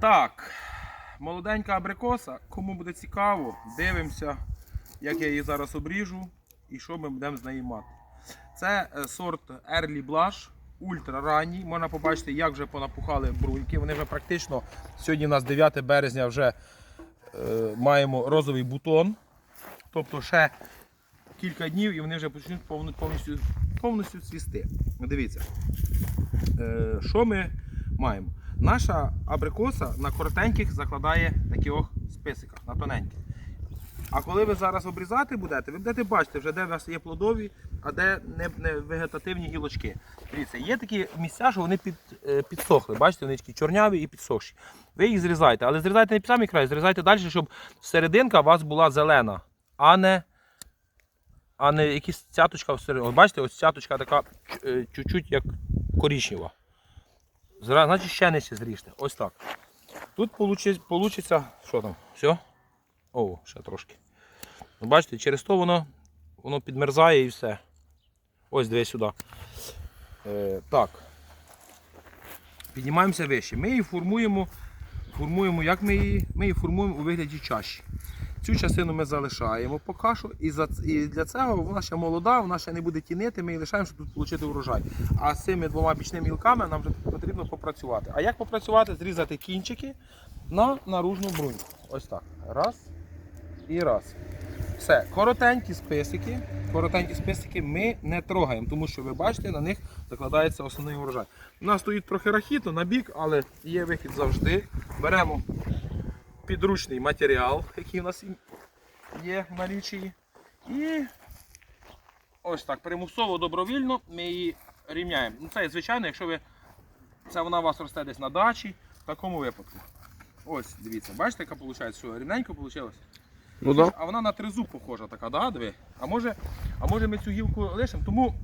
Так, молоденька абрикоса. Кому буде цікаво, дивимося, як я її зараз обріжу і що ми будемо з нею мати. Це е, сорт Early Blush, ультра ранній. Можна побачити, як вже понапухали бруньки. Вони вже практично сьогодні у нас 9 березня вже е, маємо розовий бутон. Тобто ще кілька днів і вони вже почнуть повністю, повністю цвісти. Дивіться, е, що ми маємо? Наша абрикоса на коротеньких закладає таких списиках, на тоненьких. А коли ви зараз обрізати будете, ви будете бачити, вже де у вас є плодові, а де не, не вегетативні гілочки. Дивіться, є такі місця, що вони під, е, підсохли. Бачите, вони такі чорняві і підсохші. Ви їх зрізаєте, але зрізайте не під самий край, зрізайте далі, щоб серединка у вас була зелена, а не, а не якась цяточка всередині. Бачите, ось цяточка така е, чуть-чуть як коричнева. Значить ще нижче зріжте. Ось так. Тут получи- получиться, що там? Все? О, ще трошки. Ну, бачите, через то воно, воно підмерзає і все. Ось дивись сюди. Е, так. Піднімаємося вище. Ми її формуємо, формуємо, як ми її? Ми її формуємо у вигляді чаші. Цю частину ми залишаємо поки що. І, за, і для цього вона ще молода, вона ще не буде тінити, ми її лишаємо, щоб тут отримати урожай. А з цими двома бічними гілками нам вже потрібно попрацювати. А як попрацювати? Зрізати кінчики на наружну бруньку. Ось так. Раз і раз. Все, коротенькі списики. Коротенькі списики ми не трогаємо, тому що ви бачите, на них закладається основний урожай. У нас стоїть трохи рахіту на бік, але є вихід завжди. Беремо підручний матеріал, який у нас є в налічі. І ось так, примусово добровільно ми її рівняємо. Ну, це звичайно, якщо ви це вона у вас росте десь на дачі, в такому випадку. Ось, дивіться, бачите, яка виходить, що рівненько вийшло? Ну да. А вона на тризуб похожа така, да, диви? А може, а може ми цю гілку лишимо? Тому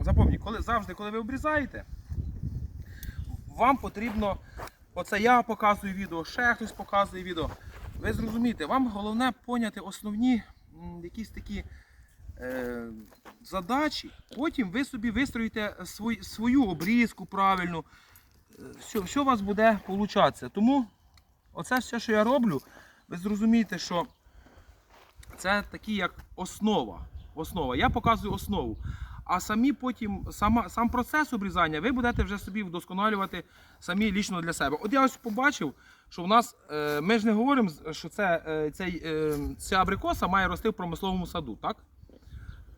запам'ятайте, коли, завжди, коли ви обрізаєте, вам потрібно, оце я показую відео, ще хтось показує відео. Ви зрозумієте, вам головне поняти основні якісь такі е, задачі. Потім ви собі вистроїте свою, свою обрізку правильну. Все, все у вас буде получатися. Тому оце все, що я роблю, ви зрозумієте, що це такі як основа. основа. Я показую основу. А самі потім, сама, сам процес обрізання ви будете вже собі вдосконалювати самі лічно для себе. От я ось побачив, що в нас, е, ми ж не говоримо, що це, е, цей, е, ця абрикоса має рости в промисловому саду, так?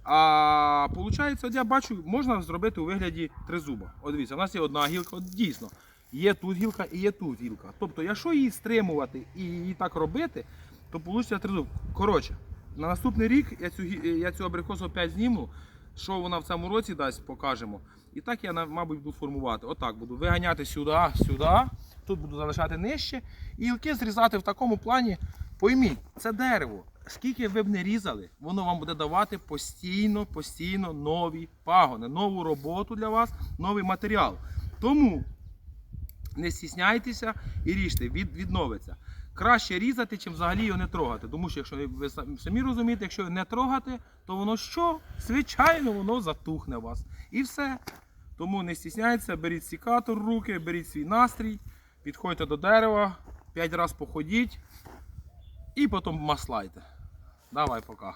А виходить, от я бачу, можна зробити у вигляді тризуба. От дивіться, у нас є одна гілка, от дійсно. Є тут гілка і є тут гілка. Тобто, якщо її стримувати і її так робити, то вийде тризуб. Коротше, на наступний рік я цю, я цю абрикосу опять зніму. Що вона в цьому році дасть, покажемо. І так я, мабуть, буду формувати. Отак буду виганяти сюди, сюди. Тут буду залишати нижче. І гілки зрізати в такому плані. Пойміть, це дерево. Скільки ви б не різали, воно вам буде давати постійно, постійно нові пагони, нову роботу для вас, новий матеріал. Тому не стісняйтеся і ріжте, від, відновиться. Краще різати, чим взагалі його не трогати. Тому що якщо ви самі розумієте, якщо його не трогати, то воно що? Звичайно, воно затухне вас. І все. Тому не стісняйтеся, беріть сікатор руки, беріть свій настрій, підходьте до дерева, 5 разів походіть і потім маслайте. Давай пока.